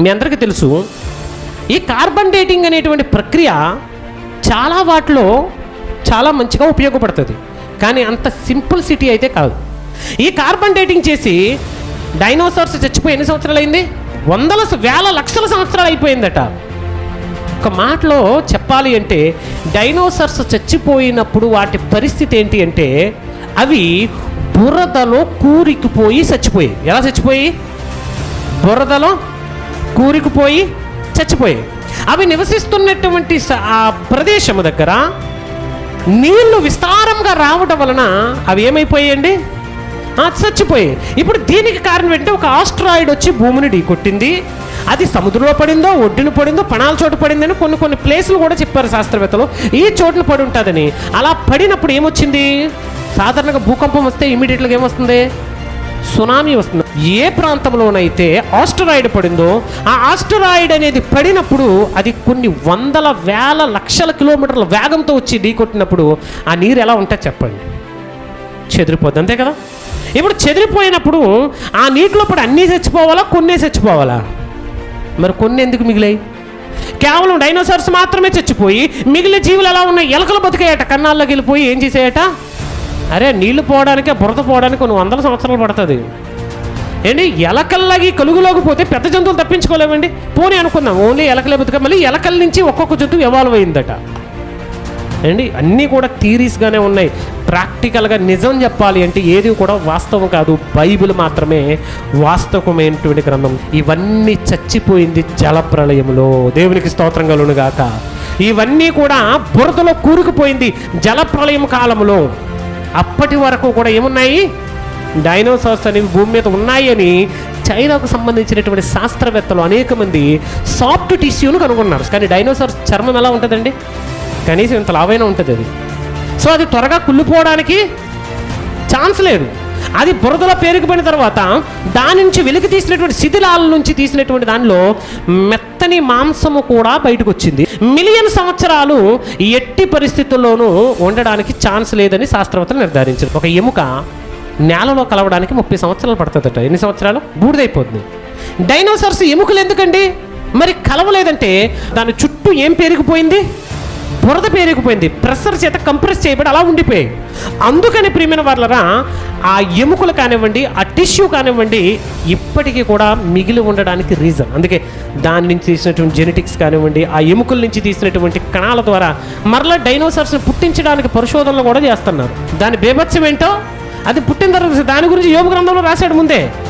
మీ అందరికీ తెలుసు ఈ కార్బన్ డేటింగ్ అనేటువంటి ప్రక్రియ చాలా వాటిలో చాలా మంచిగా ఉపయోగపడుతుంది. కానీ అంత సింపుల్ సిటీ అయితే కాదు. ఈ కార్బన్ డేటింగ్ చేసి డైనోసార్స్ చచ్చిపోయి ఎన్ని సంవత్సరాలు అయింది? వందల వేల లక్షల సంవత్సరాలు అయిపోయిందట. ఒక మాటలో చెప్పాలి అంటే డైనోసార్స్ చచ్చిపోయినప్పుడు వాటి పరిస్థితి ఏంటి అంటే అవి బురదలో కూరికిపోయి చచ్చిపోయాయి. ఎలా చచ్చిపోయి బురదలో కూరుకుపోయి చచ్చిపోయాయి. అవి నివసిస్తున్నటువంటి ఆ ప్రదేశము దగ్గర నీళ్ళు విస్తారంగా రావటం వలన అవి ఏమైపోయాయండి? చచ్చిపోయాయి. ఇప్పుడు దీనికి కారణం ఏంటంటే ఒక ఆస్ట్రాయిడ్ వచ్చి భూమిని ఢీకొట్టింది. అది సముద్రంలో పడిందో ఒడ్డున పడిందో పణాల చోటు పడిందని కొన్ని కొన్ని ప్లేసులు కూడా చెప్పారు శాస్త్రవేత్తలు. ఈ చోటును పడి ఉంటుందని. అలా పడినప్పుడు ఏమొచ్చింది? సాధారణంగా భూకంపం వస్తే ఇమీడియట్గా ఏమొస్తుంది? సునామీ వస్తుంది. ఏ ప్రాంతంలోనైతే ఆస్టరాయిడ్ పడిందో ఆ ఆస్టరాయిడ్ అనేది పడినప్పుడు అది కొన్ని వందల వేల లక్షల కిలోమీటర్ల వేగంతో వచ్చి ఢీకొట్టినప్పుడు ఆ నీరు ఎలా ఉంటుంది చెప్పండి. చెదిరిపోద్ది అంతే కదా? ఇప్పుడు చెదిరిపోయినప్పుడు ఆ నీటిలో పడి అన్నీ చచ్చిపోవాలా కొన్నే చచ్చిపోవాలా? మరి కొన్ని ఎందుకు మిగిలాయి? కేవలం డైనోసార్స్ మాత్రమే చచ్చిపోయి మిగిలిన జీవులు ఎలా ఉన్నాయి? ఎలకలు బతికాయట కన్నాల్లోకి వెళ్ళిపోయి ఏం చేసాయట? అరే నీళ్ళు పోవడానికే బురద పోవడానికి కొన్ని వందల సంవత్సరాలు పడుతుంది. ఏంటి? ఎలకల్లాగి కలుగులోకి పోతే పెద్ద జంతువులు తప్పించుకోలేమండి పోనీ అనుకుందాం. ఓన్లీ ఎలకలే బతుక మళ్ళీ ఎలకల నుంచి ఒక్కొక్క జంతువు ఎవాల్వ్ అయిందట. అండి అన్నీ కూడా థీరీస్గానే ఉన్నాయి. ప్రాక్టికల్గా నిజం చెప్పాలి అంటే ఏది కూడా వాస్తవం కాదు. బైబిల్ మాత్రమే వాస్తవమైనటువంటి గ్రంథం. ఇవన్నీ చచ్చిపోయింది జల ప్రళయంలో దేవునికి స్తోత్రం కలును గాక ఇవన్నీ కూడా బురదలో కూరుకుపోయింది జల ప్రళయం కాలంలో. అప్పటి వరకు కూడా ఏమున్నాయి? డైనోసార్స్ అనేవి భూమి మీద ఉన్నాయని చైనాకు సంబంధించినటువంటి శాస్త్రవేత్తలు అనేక మంది సాఫ్ట్ టిష్యూను కనుగొన్నారు. కానీ డైనోసార్స్ చర్మం ఎలా ఉంటుందండి? కనీసం ఇంత లావైనా ఉంటుంది అది. సో అది త్వరగా కుళ్ళిపోవడానికి ఛాన్స్ లేదు. అది బురదలో పేరుకుపోయిన తర్వాత దాని నుంచి వెలికి తీసినటువంటి శిథిలాల నుంచి తీసినటువంటి దానిలో మెత్తని మాంసము కూడా బయటకు వచ్చింది మిలియన్ సంవత్సరాలు ఎట్టి పరిస్థితుల్లోనూ ఉండడానికి ఛాన్స్ లేదని శాస్త్రవేత్తలు నిర్ధారించారు. ఒక ఎముక నేలలో కలవడానికి ముప్పై సంవత్సరాలు పడుతుందట. ఎన్ని సంవత్సరాలు? బూడిదైపోతుంది డైనోసార్స్ ఎముకలు ఎందుకండి? మరి కలవలేదంటే దాని చుట్టూ ఏం పేరుకుపోయింది? బురద పేరుకుపోయింది ప్రెషర్ చేత కంప్రెస్ చేయబడి అలా ఉండిపోయాయి. అందుకని ప్రియమైన వాళ్ళరా ఆ ఎముకలు కానివ్వండి ఆ టిష్యూ కానివ్వండి ఇప్పటికీ కూడా మిగిలి ఉండడానికి రీజన్. అందుకే దాని నుంచి తీసినటువంటి జెనెటిక్స్ కానివ్వండి ఆ ఎముకల నుంచి తీసినటువంటి కణాల ద్వారా మరలా డైనోసార్స్ని పుట్టించడానికి పరిశోధనలు కూడా చేస్తున్నారు. దాని బేభత్సం ఏంటో అది పుట్టిన తర్వాత దాని గురించి యోగ గ్రంథంలో రాశాడు ముందే.